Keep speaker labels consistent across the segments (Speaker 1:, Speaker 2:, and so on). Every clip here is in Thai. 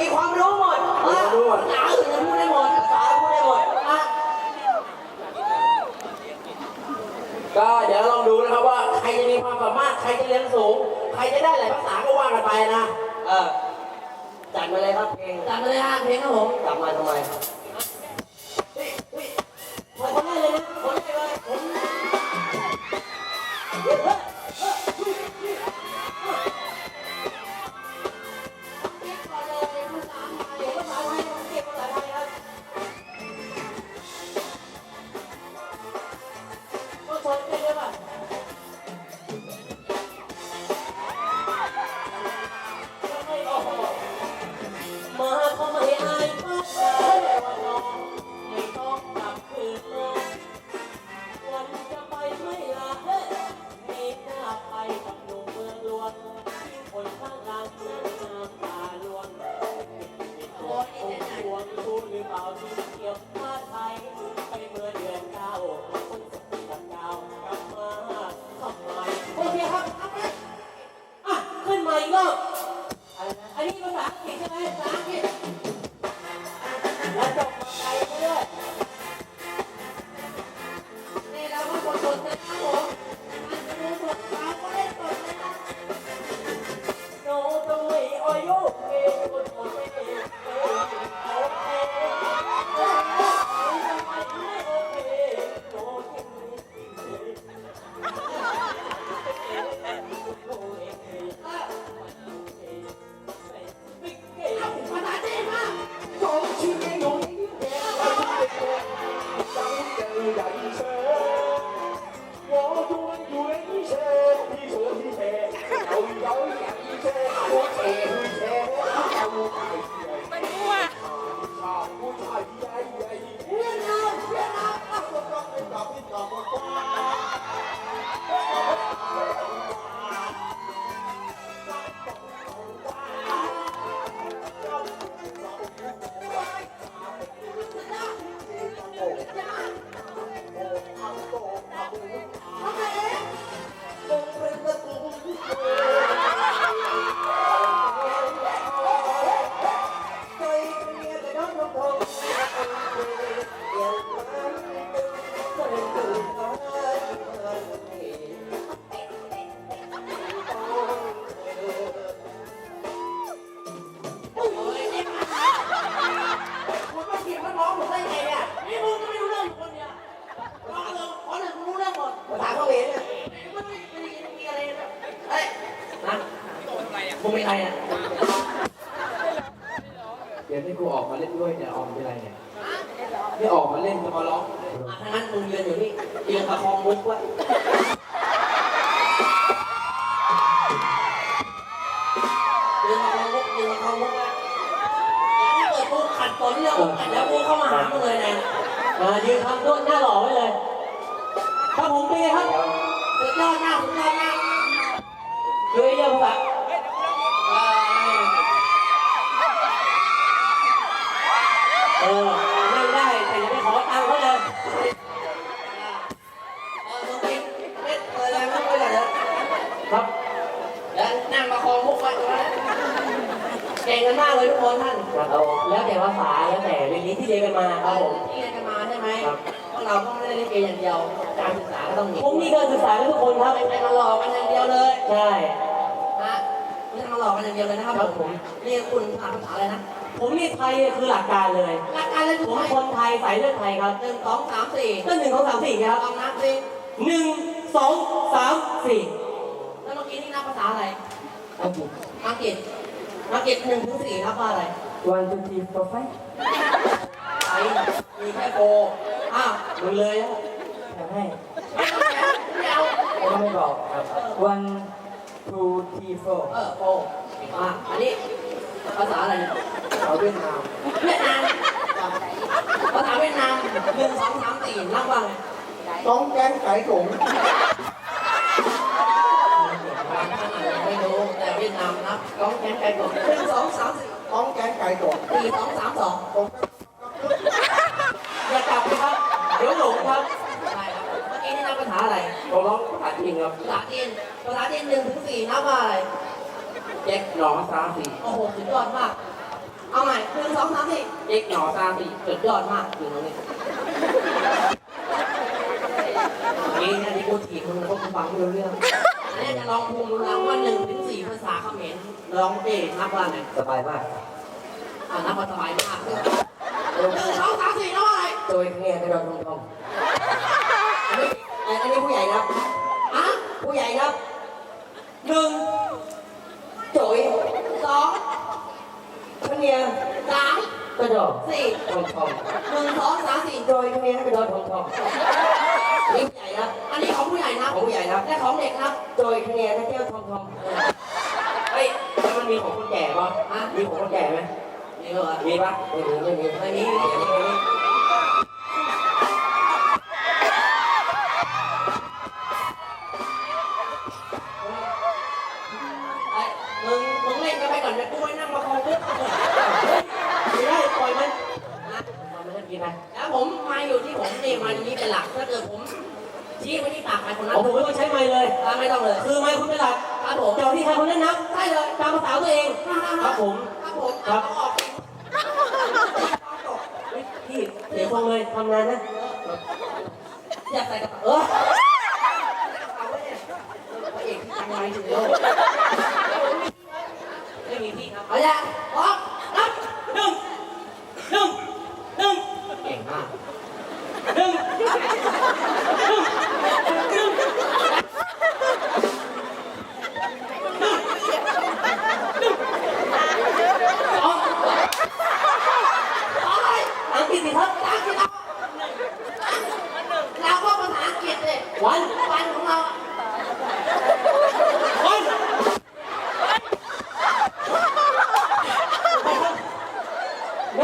Speaker 1: มีความรู้หมดเออภาษาอื่นเนี่ยพูดได้หมดภาษาพูดได้หมดนะ
Speaker 2: ก็เดี๋ยวลองดูนะครับว่าใครจะมีความสามารถใครจะเรียนสูง ใครจะได้หลายภาษาก็ว่ากันไปนะ
Speaker 1: เออจัดมาเลยครับเพลง
Speaker 3: จัดมาเลยฮะเพลงครับผม
Speaker 1: จับมาทำไม
Speaker 3: คนแรกเลยนะ
Speaker 1: คนแรกเลยผม
Speaker 3: อ
Speaker 1: งมุกไว้ยืน
Speaker 3: ป
Speaker 1: ระ
Speaker 3: คอ
Speaker 1: งมุก
Speaker 3: ยืน
Speaker 1: ประคองมุกไว้อย่าให้เกิดกูขัดฝนแล้วแล้วกูเข้ามาหามึงเลยนะมายืนทำด้วยหน้าหล่อไว้เลยครับผมเป็นครับ
Speaker 3: สุดยอดมากสุดยอดมาก
Speaker 1: ดูไอ้เรื่องแบ
Speaker 3: บ ก่ง
Speaker 1: กันมากเลยทุกคนท่าน ครับแล้วแต่ภาษาแล้วแต่เรียนนี้ที่เรียนกันมาครับผม
Speaker 3: ที่เรียนกันมาใช่ไหม
Speaker 1: ครับ
Speaker 3: พวกเราก็ไม่ได้เล่นเกมอย่างเดียว การศึกษาก็ต้องมี
Speaker 1: ผมมีการศึกษากันทุกคนครับ
Speaker 3: ไม่ใช่มาหลอกกันอย่างเดียวเลย
Speaker 1: ใช่
Speaker 3: ฮะไม่ใช่มาหลอกกันอย่างเดียวเลยนะครับ
Speaker 1: ครับผม
Speaker 3: นี่คุณผ่านภาษาอะไรนะ
Speaker 1: ผมนี่ไทยคือหลักการเลย
Speaker 3: หลักการเลย
Speaker 1: ผ
Speaker 3: ถูก
Speaker 1: ม
Speaker 3: ไหม
Speaker 1: คนไทยสายเลือดไทยครับ
Speaker 3: หนึ่งสองสามสี่
Speaker 1: ก็หนึ่งสองสามสี่ครับ
Speaker 3: ลองนับสิ
Speaker 1: หนึ่งสองสามสี่
Speaker 3: แล้วเมื่อกี้นี่นับภาษาอะไร
Speaker 1: อังกฤษ
Speaker 3: อังกฤษ มาเก็ตหนึ่งถึงสี่รับว่าอะไร
Speaker 1: one two three four five
Speaker 3: ไอ้มีแค่โกอ้าว
Speaker 1: มึงเลยอะ
Speaker 3: แถมให้
Speaker 1: ผมไม่บอกครับ one two three four
Speaker 3: เออโกเก่งอันนี้ภาษาอะไรเนี่ย
Speaker 1: เอาเวียดนาม
Speaker 3: เวียดนามภาษาเวียดนามหนึ่งสองสามสี่นับว่าไงต้องแกงไก่ถุง ยดนามครับกองแกงไก่กบหนึ่งสองสามสี่
Speaker 4: ก้องแกงไก่ตกบ
Speaker 3: สี่สองสามสอง
Speaker 1: อย่ากลับนะครับเดี๋ยวหลงครับ
Speaker 3: ใช่ครับเมื่อกี้นี่นับภาษาอะไร
Speaker 1: ผมร้องภาษาจีนครับ
Speaker 3: ภาษาจีนภาษาจีนหนึ่งถึงสี่นับอะไร
Speaker 1: เจ๊กหนอซาสี่
Speaker 3: โอ้โหสุดยอดมาก เอาใหม่หนึ่งสองสามสี่เจ๊กหนอซาสี่สุดยอดมากคืนน้องนี่นี่นะที่กูถีบมึงแล้วก็ฟังม่เรื่องนี่จะลองพูดดูนะว่าหนึ่งถึงสี่ ษาเขมรลองเอ๊นับว่าไง
Speaker 1: สบายมาก
Speaker 3: อ่านับว่าสบายมากหนึ่งสองสามสี่นับว่าอะไร
Speaker 1: โดยเนี่ยกระโดดทองทองอันนี้อันนี้ผู้ใหญ่ครับ
Speaker 3: อะ
Speaker 1: ผู้ใหญ่ครับ
Speaker 3: หนึ่ง
Speaker 1: โจย
Speaker 3: สอง
Speaker 1: คะเนีย
Speaker 3: สาม
Speaker 1: กระโดด
Speaker 3: สี่
Speaker 1: ทองทอง
Speaker 3: หนึ่งสองสามสี่
Speaker 1: โดยคะเนียกระโดดทองทองนี่ผู้ใหญ่ครับ
Speaker 3: อันนี้ของผู้ใหญ่นะ
Speaker 1: ของผู้ใหญ่ครับ
Speaker 3: และของเด็กนะ
Speaker 1: โดยคะเนียกระเจ้าทองทองเฮ้ยแล้ว มันมีของคนแก่ป่ะ
Speaker 3: ฮะ
Speaker 1: มีของคนแก่ไหม
Speaker 3: นี่เหรอ
Speaker 1: มีป่ะไม่มีไม่มี
Speaker 3: ไม่มีไม่มีไม่มีไอ้มึงมึงเล่นกันไปก่อนนะกูไปนั่งมาคองปุ๊บ
Speaker 1: ไม่ได้ปล่อยมัน
Speaker 3: นะ
Speaker 1: ปล่อยมันให้กินไป
Speaker 3: แล้วผมมาอยู่ที่ผมนี่มาอย่างนี้เป็นหลักถ้าเกิดผมชี้ไปที่ปากใครคนนั้น
Speaker 1: โอ้โหไม่ใช้ไม้เลย
Speaker 3: อ่าไม่ต้องเลย
Speaker 1: คือไม้คุณเป็นหลัก
Speaker 3: ครับผม
Speaker 1: เจ้าที่ใครคนนั้นนับ
Speaker 3: ใช่เลย
Speaker 1: ตามภาษาตัวเอง ครับผม
Speaker 3: ครับผม
Speaker 1: ครับ
Speaker 3: เอาออก
Speaker 1: พี่เดี๋ยวคงเลยทำงานนะ
Speaker 3: อยากใส่กระเป๋า
Speaker 1: เออ
Speaker 3: เอาไว้เนี่ยพระเอกที่ทำงานถึงโลกไม่มีพี่ครับเอาละพร้อมนับหนึ่งหนึ่งหนึ่ง
Speaker 1: เก่งมาก
Speaker 3: หนึ่งหนึ่งสองสองอะไร
Speaker 1: อังกฤษสิครับ
Speaker 3: สามสิบเอาเราก็ภาษาอังกฤษเลย
Speaker 1: วัน
Speaker 3: วันของเรา
Speaker 1: วัน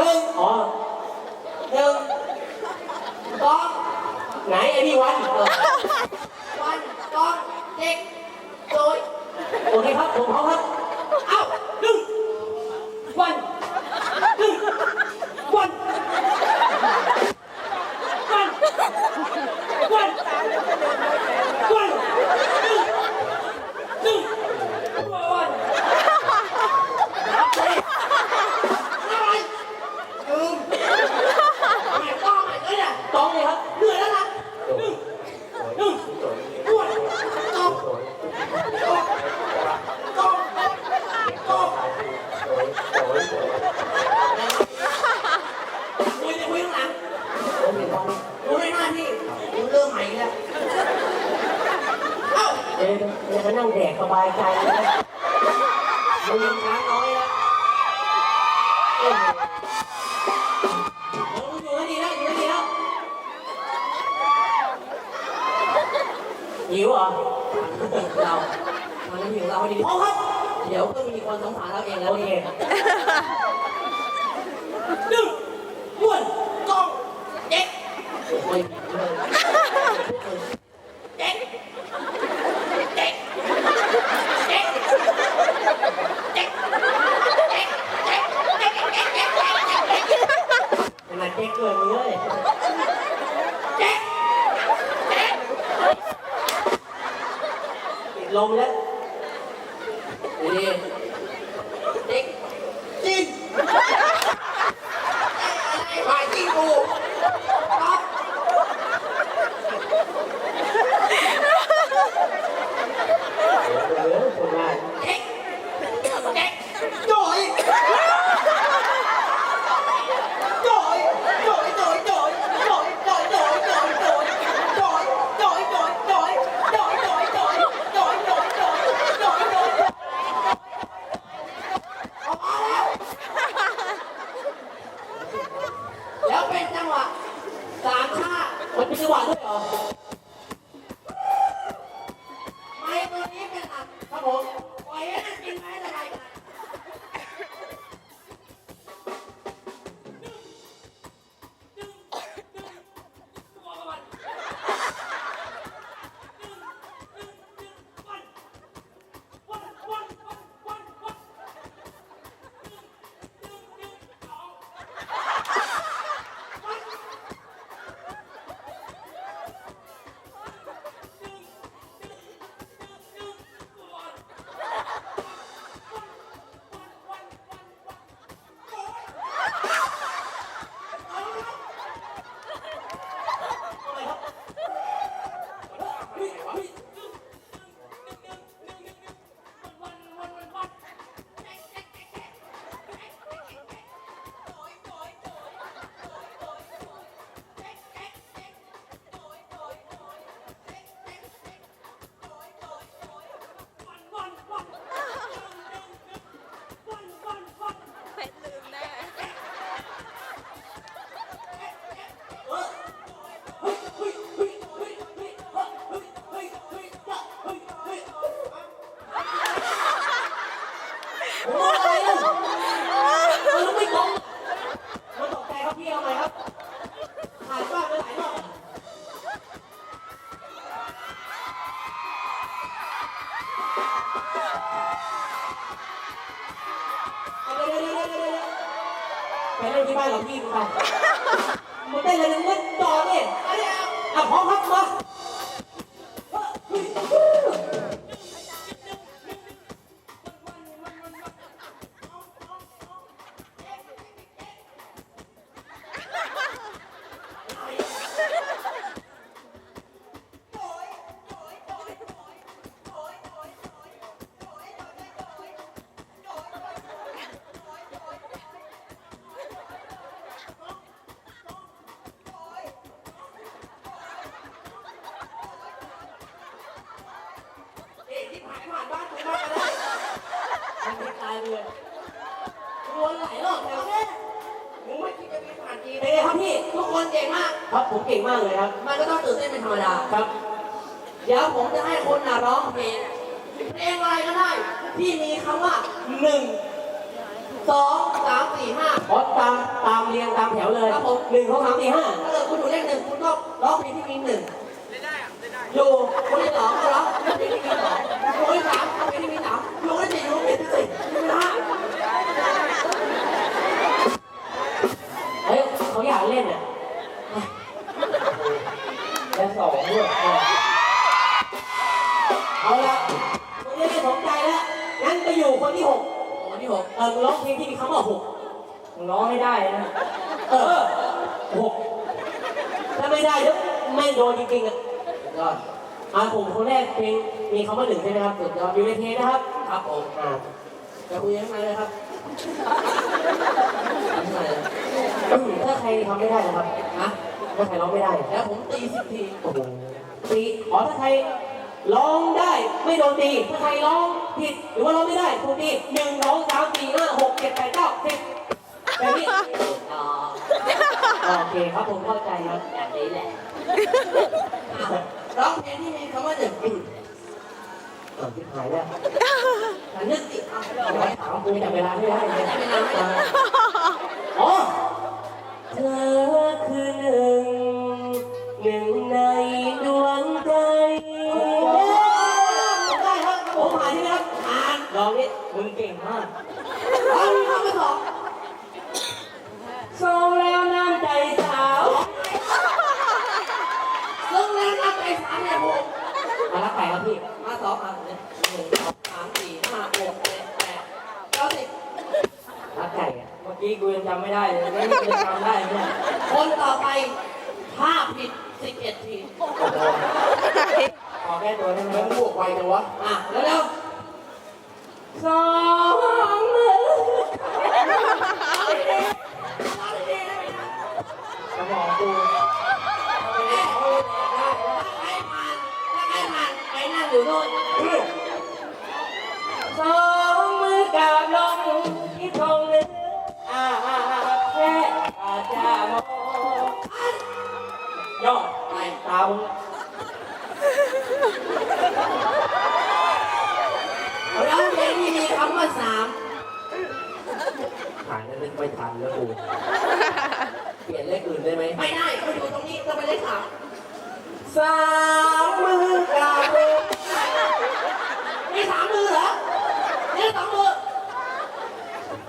Speaker 1: ห นึ่งอ๋อ
Speaker 3: หนึ่งสอง
Speaker 1: ไหนไอ้นี่วันเออ
Speaker 3: วันสองเด็กโดย
Speaker 1: โอเคครับผมเขาครับ
Speaker 3: เอ้าหนึ่งวันหนึ่งวันวันวันวันหนึ่งหนึ่งวันนับเลยนับอะไรหนึ่งแม่ต้องใหม่เลยเนี่ย
Speaker 1: ต้องเลยครับ
Speaker 3: เหนื่อยแล้วนะหนึ่งหนึ่งวันสองสองสองสองคุยจะคุยข้างหลัง
Speaker 1: ผมมีความ
Speaker 3: กูได้หน้าที่กูเริ่มใหม่แล้ว เอ้า
Speaker 1: เดี๋ยวเดี๋ยวมา นั่งแดกสบายใจเลยนะ
Speaker 3: มึงยังช้างน้อยแล้ว
Speaker 1: เอ้ย
Speaker 3: เออมึงอยู่ให้ดีแล้วอยู่ให้ดีแล้ว
Speaker 1: หิวเหรอ
Speaker 3: เรามันต้องอยู่เราให้ดีพอครับ เดี๋ยวก็มีคนสงสารเราเองแล้ว
Speaker 1: โอเค
Speaker 3: หนึ่งม้วนกองเด็ก
Speaker 1: โอ้ย
Speaker 3: จ๊กเล
Speaker 1: ยมึงเว้ย
Speaker 3: แจ๊กแจ๊ก
Speaker 1: ลงแล้ว ไปเล่นที่บ้านกับพี่มึงไปมึงเต้นอะไรมึงก็จอเนี่ยอะพร้อมครับมา ตายเลยวนหลายรอบแล้ว
Speaker 3: มึงไม่คิดจะมีผ่านจีน
Speaker 1: เป็นไงครับพี่
Speaker 3: ทุกคนเก่งมาก
Speaker 1: ครับผมเก่งมากเลยครับ
Speaker 3: มันก็ต้องตื่นเต้นเป็นธรรมดา
Speaker 1: ครับ
Speaker 3: เดี๋ยวผมจะให้คนน่ะร้องเพลง เพลงอะไรก็ได้ ที่มีคำว่าหนึ่งสองสามสี่ห้า
Speaker 1: ขอตามตามเรียงตามแถวเลย
Speaker 3: ครับผม
Speaker 1: หนึ่งสองสามสี่ห้า
Speaker 3: ถ้าเกิดคุณอยู่เลขหนึ่งคุณก็ร้องเพลงที่มีหนึ่งอยู่คนที่สองก็ร้องเพลงที่มีสองคนที่สามเพลงที่มีสามอยู่คนที่สี่อยู่เพลงที่สี่อยู่ที่ห้า
Speaker 1: เฮ้ยเขาอยากเล่นอะและสอง ด้วยเอาละมึงเล่นไม่สนใจแล้วงั้นไปอยู่คนที่หก
Speaker 3: คนที่หก
Speaker 1: เออมึงร้องเพลงที่มีคำว่าหกมึงร้องให้ได้นะเออหกถ้าไม่ได้แล้วไม่โดนจริงๆอะ
Speaker 3: ยอด
Speaker 1: อ่าผมคนแรกเพลงมีคำว่าหนึ่งใช่ไหมครับสุดยอดอยู่ในเพลงนะครับ
Speaker 3: ครับผม
Speaker 1: อ่า
Speaker 3: จะคุยยังไงเลยครับทำไม
Speaker 1: ถ้าใครทำไม่ได้นะครับ
Speaker 3: นะ
Speaker 1: ถ้าใครร้องไม่ได้
Speaker 3: แล้วผมตีสิบที
Speaker 1: โอ้โหตีอ๋อถ้าใครร้องได้ไม่โดนตีถ้าใครร้องผิดหรือว่าร้องไม่ได้ถูกตีหนึ่งสองสามสี่ห้าหกเจ็ดแปดเก้าสิบแบบนี้
Speaker 3: อ๋อ
Speaker 1: โอเคครับผมเข้าใจครับ
Speaker 3: แบบนี้แหละอะร้องเพลงที่มีคำว่าหนึ่ง
Speaker 1: ก่อนที่หายแล้ว
Speaker 3: แต่นึกติเอา
Speaker 1: เอา
Speaker 3: เอา
Speaker 1: ไว้
Speaker 3: ไว้
Speaker 1: ถามกูจับเวลาไม่ได้เลย
Speaker 3: ไม่นานไม่นาน
Speaker 1: อ๋อ
Speaker 3: สอง
Speaker 1: กู
Speaker 3: เอา
Speaker 1: ไป
Speaker 3: เลยเอาไปเลยได้ถ้าใครผ่านถ้าใครผ่านไปนั่งอยู่โน่น
Speaker 1: สองมือกราบลงที่ตรงเนื้ออาแค่อาจามองยอด
Speaker 3: ไป
Speaker 1: ตามึง
Speaker 3: ร้องเพลงที่มีคำว่าสาม
Speaker 1: หายแล้วนึกไม่ทันแล้วกู ลี่ยนเลขอื่นได้ไหม
Speaker 3: ไม่ได้เขาอยู่ตรงนี้ต้องไปเลขสาม
Speaker 1: สามมือกราบลง
Speaker 3: มีสามมือเหรอนี่สองมือ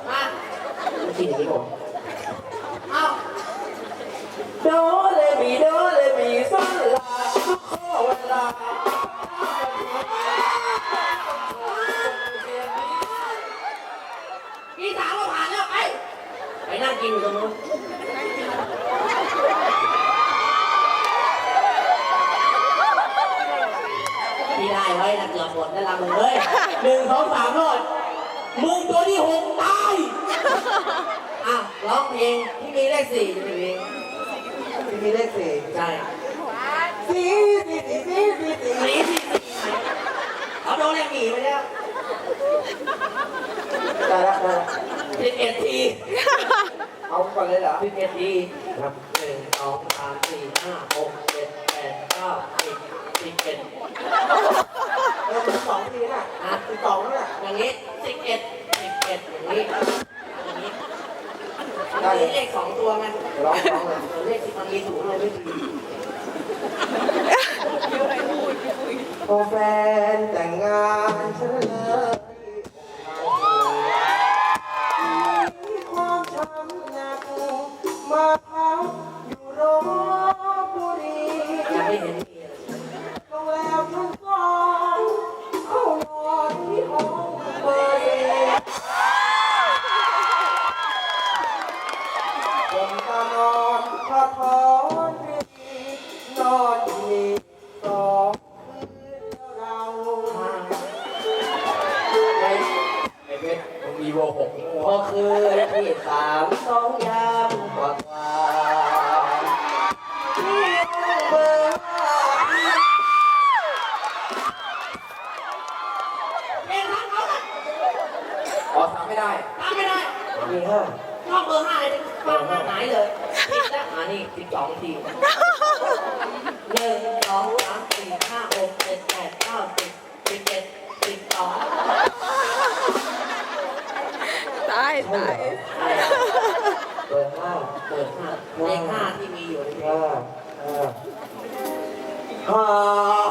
Speaker 3: มา
Speaker 1: คิดอย่างนี้ก่อ
Speaker 3: เอ็
Speaker 1: ดเออ
Speaker 3: มัน
Speaker 1: สองที
Speaker 3: น่ะอะ
Speaker 1: สิบสองแล้วน่ะ
Speaker 3: อย่างนี้สิบเอ็ดสิบเอ็ดอย่างนี้อย่างนี้มันมีเลขสองตัวไง
Speaker 1: ร้องร้องเลย
Speaker 3: เลขสิบมันมีศูนย์เลยไม่มี
Speaker 1: พอแฟนแต่งงานฉันเลย
Speaker 4: โวหก
Speaker 2: มึง
Speaker 3: พอคืนที่สามสองยามกว่ากว่าที่ห้องเบอร์ห้าเพลงทั้งเขาน่ะ
Speaker 2: อ๋อทำไม่ได้
Speaker 3: ทำไม่ได้
Speaker 2: มีห้า
Speaker 3: ชอบเบอร์ห้าเลยฟังหน้าไหนเลยผิดแล้วอ่านี่สิบสองทีหนึ่งสองสามสี่ห้าหกเจ็ดแปดเก้าสิบสิบเอ็ดสิบสอง
Speaker 5: ตายตาย
Speaker 3: ใช่
Speaker 2: เบอร์ห้า
Speaker 3: เปิดห้าเลขห้าที่มีอยู่ในเพล
Speaker 2: ห้างห้า
Speaker 4: ฮ่าฮ่า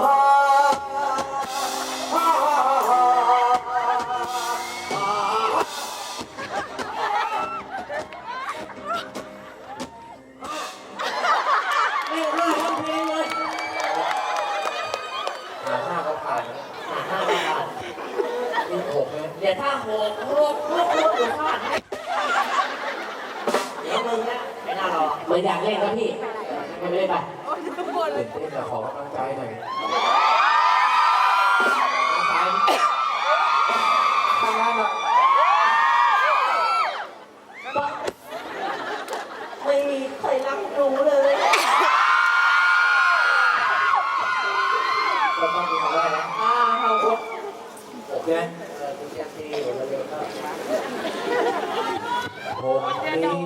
Speaker 2: ผ
Speaker 3: ม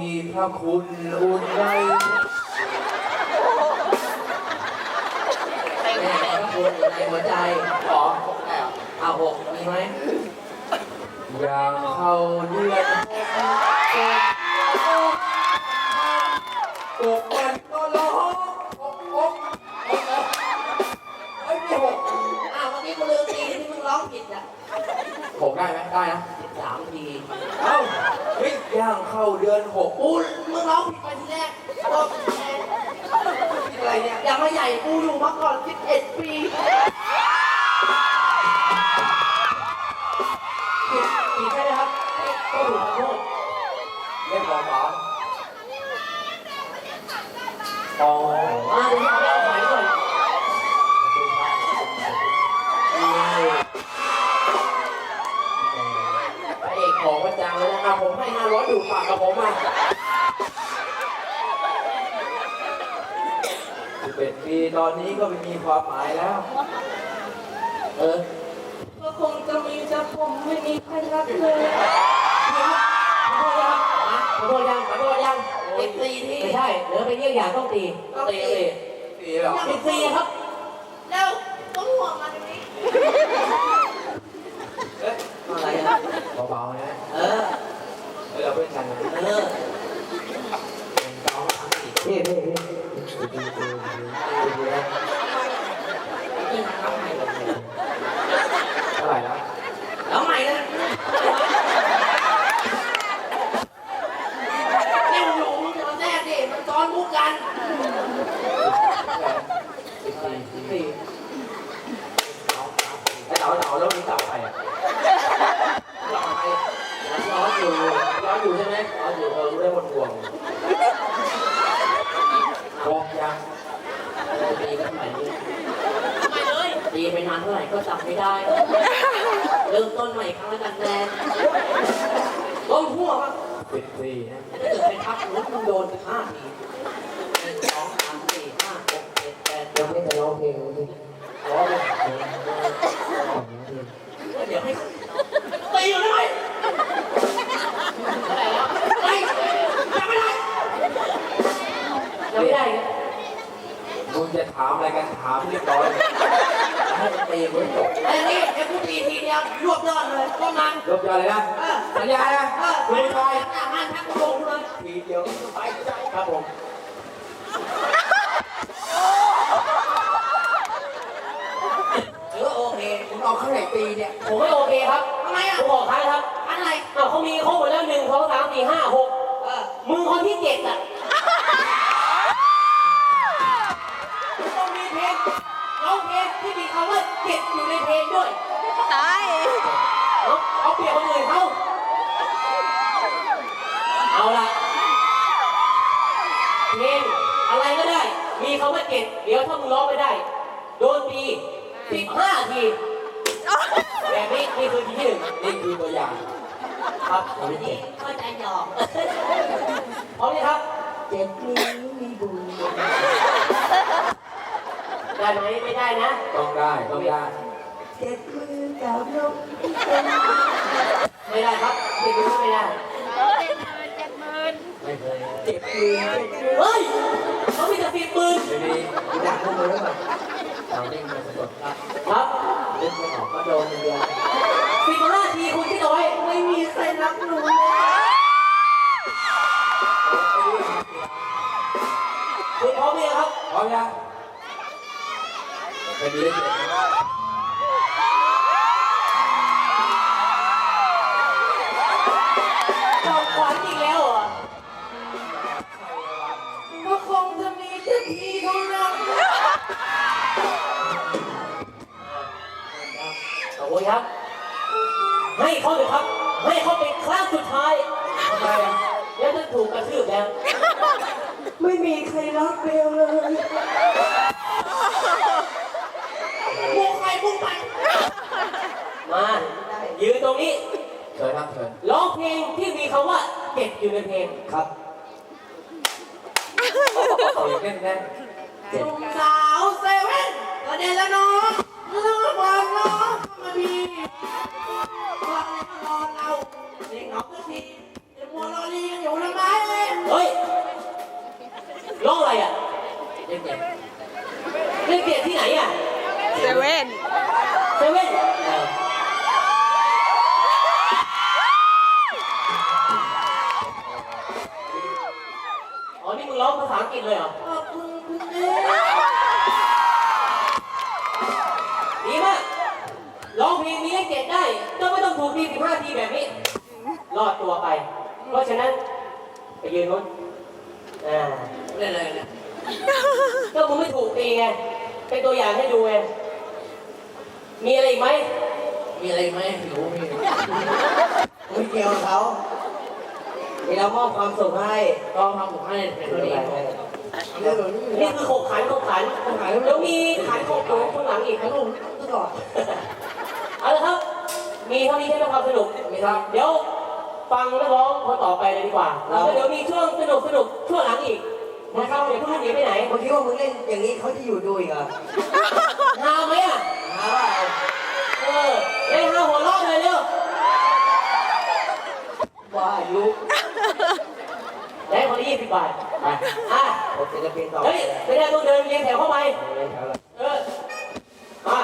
Speaker 2: มี
Speaker 3: พระคุณ
Speaker 2: อุ่นใจ
Speaker 3: แม่พระคุณในหัวใจ
Speaker 2: ขอหกแล้ว
Speaker 3: เอาหกมีไหม
Speaker 2: อย่างเข้าเดือนหกวันก็ร้องหกหกหกเอ้ยมีหก
Speaker 3: อ้าวเมื่อกี้กูลืมตีที่มึงร้องผิดอะ
Speaker 2: หกได้ไหมได้นะา
Speaker 3: มที
Speaker 2: เอ้าเฮ้ยย่างเข้าเดือนหก
Speaker 3: กูมึงร้องผิดไปทีแรกร้องผิดแทน
Speaker 2: อะไรเนี่ย
Speaker 3: อย่ามาใหญ่กูอยู่มาก่อน11ปีผิดผิดใช่ไหมครับก็ถูกขอโทษ
Speaker 2: เล่นบอลบอลอ๋อ
Speaker 3: มาเดี๋ย ประจังเลยนะครับผมให้500อยู่ปากกับผมอะ
Speaker 2: สิบเอ็ดปีตอนนี้ก็ไม่มีความหมายแล้ว
Speaker 3: เออก็คงจะมีจะผมไม่มีใครรักเลยขอโทษยังขอโทษยังขอโทษยังติดตีที่ไม่ใช่เดี๋ยวไปเยี่ยงอย่างต้องตีต้องตีเลย
Speaker 2: ปีเหรอ
Speaker 3: ติดตีครับเร็วต้องห่วงมาตรงนี้
Speaker 2: เอ๊ะ
Speaker 3: อะไรอะ
Speaker 2: เบาๆนะ
Speaker 3: เออ
Speaker 2: เฮ้ยเราเพื่อนกันนะ
Speaker 3: เออ
Speaker 2: เป็นเก้าสามสี่เท่เท่เท่ดีดีดีดีดีนะ
Speaker 3: นี่น้ำใหม่
Speaker 2: เท่าไหร่แล้ว
Speaker 3: น้ำใหม่นะเร็วหนูแรกดิมันซ้อนมุกกัน
Speaker 2: สิบสี่สิบสี่ไอ้เต๋าเต๋าแล้วมีเต๋าใครอะ
Speaker 3: ร้อนร้อนอยู่ร้ อนอยู่ใช่ไหม
Speaker 2: อ๋ออยู่เออรู้ได้หมดห่วงวงยัง
Speaker 3: ตีกันใหม่เลยไม่เลยตีไปนานเท่าไหร่ก็จำไม่ได้ เริ่มต้นใหม่ครั้งละกันแน่ล้มหัวครับ
Speaker 2: สิบสี่นะ
Speaker 3: ถ้าเกิดไปทับรถมันโดนห้าทีหนึ่งสองสามสี่ห้าหกเจ็ดแปด
Speaker 2: ยังไม่ได้ร้องเพลงเลยร้องเพลงเดี๋ยว
Speaker 3: เดี๋ยวให้ตีอยู่ได้ไหมอะไรวะไปยังไม่ได้ยังไม่ได้ไง
Speaker 2: มึงจะถามอะไรกันถามเรียบร้อยให้มันตีมึงจบ
Speaker 3: ไอ้นี่ไอ้ผู้ตีทีเดียวรวบยอดเลยต้นนั้น
Speaker 2: จบยอดเลยนะ
Speaker 3: เออ
Speaker 2: สัญญานะ
Speaker 3: เออ
Speaker 2: คุยไป
Speaker 3: ทำงานทั้งโลกเลย
Speaker 2: ทีเดียวไปใจครับผม
Speaker 3: ถือว่าโอเค
Speaker 2: คุณเอาข้างไหนตีเนี่ย
Speaker 3: ผมไม่โอเคครับทำไมอะผมบอกใครครับอะไรอ้าวเขามีครบหมดแล้วหนึ่งสองสามสี่ห้าหก
Speaker 1: เออ
Speaker 3: มึงคนที่เจ็ดอะ
Speaker 1: ต้องมีเพลง ร้องเพลงที่มีคำว่าเจ็บอยู่ในเพลงด้วย
Speaker 5: ตาย
Speaker 1: เอาเอาเปรียบคนอื่นเขาเอาละเพลงอะไรก็ได้ มีคำว่าเจ็บเดี๋ยวถ้ามึงร้องไม่ได้ โดนตีสิบห้าทีแบบนี้นี่คือทีที่หนึ่ง
Speaker 2: นี่คือตัวอย่าง
Speaker 1: ครับ
Speaker 2: อันที่เจ็ด
Speaker 3: เข้าใจหยอก
Speaker 1: พร้อมไหมครับ
Speaker 3: เจ็บนี้มีบุญ
Speaker 1: ได้ไหมไม่ได้นะ
Speaker 2: ต้องได้ต้องได้
Speaker 3: เจ็บมือกับลม
Speaker 1: ไม่ได้ครับเด็กรู้ไม่ได้
Speaker 2: ไม่เคย
Speaker 3: เจ็บมือเจ็บมือ
Speaker 1: เฮ้ยเขามีแต่สิบปืน
Speaker 2: ไม่ดี
Speaker 3: อยากพูดเลยว่า
Speaker 2: เราเล่นกันสดครับ
Speaker 1: ครับ
Speaker 2: เล่นไม่ออกก็โดนอย่างเดียว
Speaker 1: สิบห้าทีคุณคิดเอาไว้
Speaker 3: ไม่มีใครรักหนูเลย
Speaker 1: คุณพร้อมไหมครับ
Speaker 2: พร้อมยัง ไม่ดีเล่นเจ็บนะ
Speaker 1: จอมขวัญอีกแล้วเหรอ
Speaker 3: ก็คงจะมีแค่ทีเท่านั้น
Speaker 1: ขอบคุณครับให้เขาเลยครับให้เขาเป็นครั้งสุดท้าย
Speaker 2: ทำไมอะ
Speaker 1: แล้วจะถูกกระทืบแล้ว
Speaker 3: ไม่มีใครรักเบลเลย
Speaker 1: มุกใครมุกมันมายืนตรงนี้
Speaker 2: เชิญครับเชิญ
Speaker 1: ร้องเพลงที่มีคำว่าเจ็บอยู่ในเพลง
Speaker 2: ครับเสียงแน่นแน่นเจ็บ
Speaker 3: สาวเซเว่นกระเด็นแล้วน้องเลิกบอลน้องมาดีว่าอะไรก็รอเราเด็กเอาสักทีจะมัวรอลีกันอยู่ทำไม
Speaker 1: เฮ้ยร้องอะไรอะ
Speaker 2: เล่นเจ็บ
Speaker 1: เล่นเกียรที่ไหนอะ
Speaker 5: เซเว่น
Speaker 1: เซเว่นอ๋อ นี่มึงร้องภาษาอังกฤษเลยเหรอ
Speaker 3: ขอบคุณคุณเอ๋
Speaker 1: ดีมากร้องเพลงนี้ให้เจ็ดได้ก็ไม่ต้องถูกทีสิบห้าทีแบบนี้ รอดตัวไป เพราะฉะนั้น ไปยืนนู้นอ่า
Speaker 3: เล่นอะไรเนี่ย
Speaker 1: ก็มึงไม่ถูกตีไง เป็นตัวอย่างให้ดูไง มีอะไรอีกไหม
Speaker 3: มีอะไรไหมหนูมีไม่เกี่ยวกับเขามีเรามอบความสุขให้ก็ทำผมให้เป็นตัวอย่างให้
Speaker 1: นี่คือขบขันขบขันแล้วมีขันขบอยู่ข้างหลังอีก
Speaker 3: ทั้งลูกตลอด
Speaker 1: เอาละครับ มีเท่านี้ใช่ไหมความสนุกมีครับ เดี๋ยวฟังนักร้องคนต่อไปเลยดีกว่าแล้วเดี๋ยวมีช่วงสนุกสนุกช่วงหลังอีกนะครับเดี๋ยวพูดหนีไปไหน
Speaker 3: ผมคิดว่ามึงเล่นอย่างนี้เขาจะอยู่ดูอีกเหรอ
Speaker 1: ฮาไหมอะ
Speaker 3: หาว่า
Speaker 1: เออเล่นฮาหัวเราะเลยเร็ว
Speaker 3: ว่าอายุ
Speaker 1: ได้คนละยี่สิบบาท
Speaker 2: ไป
Speaker 1: อะ
Speaker 3: ผมศิลปินต่อ
Speaker 1: เฮ้ยไม่ได้ต้องเดินเรียงแถวเข้าไป
Speaker 2: เล่นแถวละ
Speaker 1: เออมา